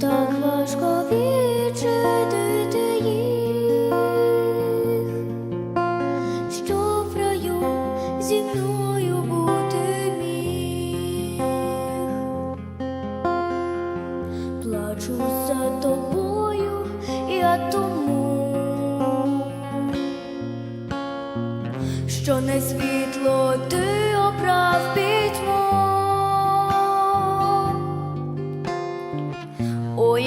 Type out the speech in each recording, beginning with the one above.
так важко відчинити що в раю зі мною бути міг. Плачу за тобою, я тому, що не світло ти обрав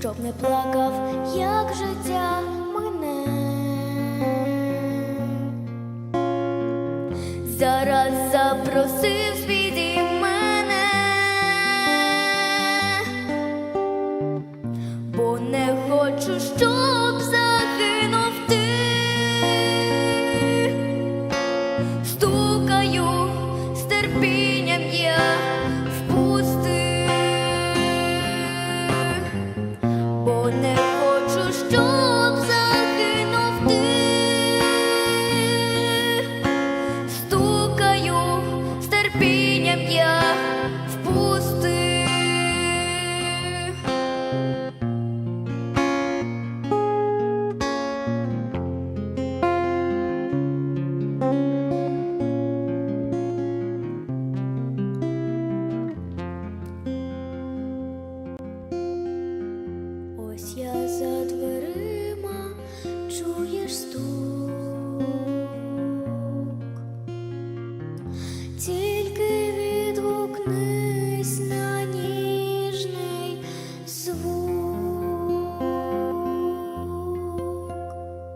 Щоб не плакав, як життя мене. Зараз запросив свій мене, бо не хочу, щоб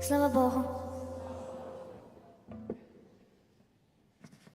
Слава Богу.